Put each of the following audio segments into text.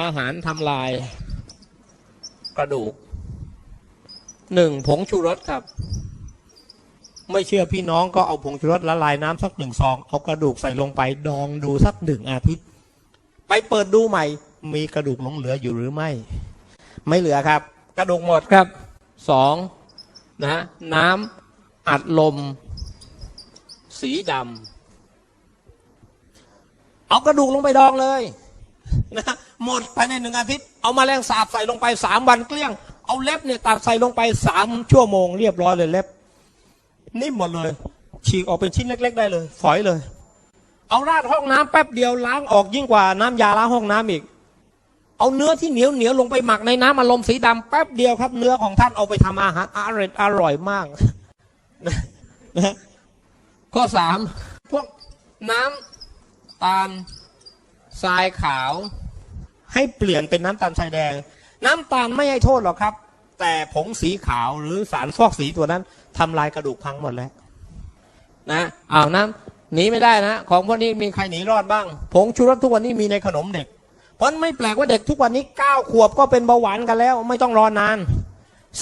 อาหารทำลาย กระดูกหนึ่งผงชูรสครับ ไม่เชื่อพี่น้องก็เอาผงชูรสละลายน้ำสักหนึ่งซอง เอากระดูกใส่ลงไปดองดูสักหนึ่งอาทิตย์ ไปเปิดดูใหม่ มีกระดูกหลงเหลืออยู่หรือไม่ ไม่เหลือครับ กระดูกหมดครับสองนะน้ำอัดลม สีดำเอากระดูกลงไปดองเลยนะ หมดภายในหนึ่งอาทิตย์ เอามาแรงสาบใส่ลงไปสามวันเกลี้ยง เอาเล็บเนี่ยตัดใส่ลงไปสามชั่วโมงเรียบร้อยเลยเล็บ นิ่มหมดเลย ฉีกออกเป็นชิ้นเล็ก ๆ ได้เลย ฝอยเลย เอาราดห้องน้ำแป๊บเดียวล้างออกยิ่งกว่าน้ำยาล้างห้องน้ำอีก เอาเนื้อที่เหนียวเหนียวลงไปหมักในน้ำอารมณ์สีดำแป๊บเดียวครับ เนื้อของท่านเอาไปทำอาหารอร่อยอร่อยมากนะนะข้อสามพวกน้ำตาลทรายขาว ให้เปลี่ยนเป็นน้ำตาลทรายแดง น้ำตาลไม่ให้โทษหรอกครับ แต่ผงสีขาวหรือสารฟอกสีตัวนั้นทำลายกระดูกพังหมดแล้วนะอ้าวน้ำหนีไม่ได้นะ ของพวกนี้มีใครหนีรอดบ้าง ผงชูรสทุกวันนี้มีในขนมเด็ก เพราะไม่แปลกว่าเด็กทุกวันนี้เก้าขวบก็เป็นเบาหวานกันแล้ว ไม่ต้องรอนาน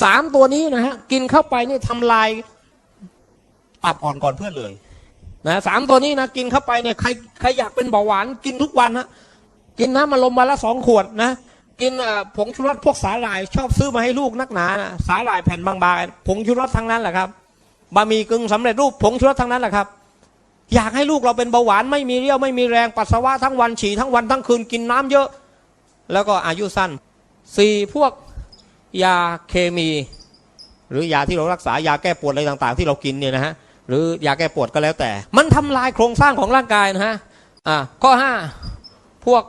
สามตัวนี้นะฮะกินเข้าไปนี่ทำลายตับอ่อนก่อนเพื่อนเลยนะสามตัวนี้นะกินเข้าไปเนี่ยใครใครอยากเป็นเบาหวานกินทุกวันฮะ กินน้ำมาลมวันละสองขวดนะ กินผงชูรสพวกสาหร่าย ชอบซื้อมาให้ลูกนักหนานะสาหร่ายแผ่นบางๆผงชูรสทั้งนั้นแหละครับบะหมี่กึ่งสำเร็จรูปผงชูรสทั้งนั้นแหละครับ อยากให้ลูกเราเป็นเบาหวานไม่มีเรี่ยวไม่มีแรงปัสสาวะทั้งวันฉี่ทั้งวันทั้งคืนกินน้ำเยอะ แล้วก็อายุสั้นสี่พวกยาเคมี หรือยาที่เรารักษายาแก้ปวดอะไรต่าง ๆ ที่เรากินเนี่ยนะฮะหรือยาแก้ปวดก็แล้วแต่ มันทำลายโครงสร้างของร่างกายนะฮะอ่าข้อห้าพวก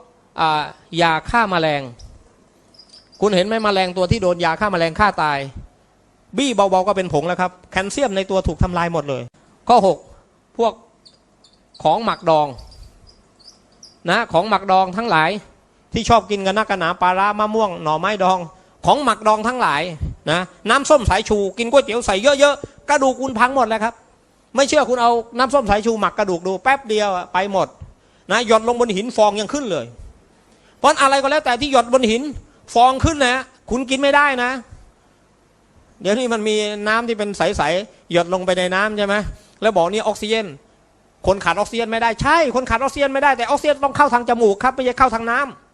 ายาฆ่าแมลง คุณเห็นไหมแมลงตัวที่โดนยาฆ่าแมลงฆ่าตาย บี้เบาๆก็เป็นผงแล้วครับ แคลเซียมในตัวถูกทำลายหมดเลย ข้อหกพวกของหมักดองนะของหมักดองทั้งหลายที่ชอบกินกันนักกันหนาปลาร้ามะม่วงหน่อไม้ดอง ของหมักดองทั้งหลายนะน้ำส้มสายชูกินก๋วยเตี๋ยวใส่เยอะๆกระดูกคุณพังหมดแล้วครับ ไม่เชื่อคุณเอาน้ำส้มสายชูหมักกระดูกดูแป๊บเดียวไปหมดนะหยดลงบนหินฟองยังขึ้นเลย เพราะอะไรก็แล้วแต่ที่หยดบนหิน ฟองขึ้นนะคุณกินไม่ได้นะ เดี๋ยวนี้มันมีน้ำที่เป็นใสๆหยดลงไปในน้ำใช่ไหมแล้วบอกนี่ออกซิเจนคนขาดออกซิเจนไม่ได้ใช่ คนขาดออกซิเจนไม่ได้แต่ออกซิเจนต้องเข้าทางจมูกครับไม่ใช่เข้าทางน้ำ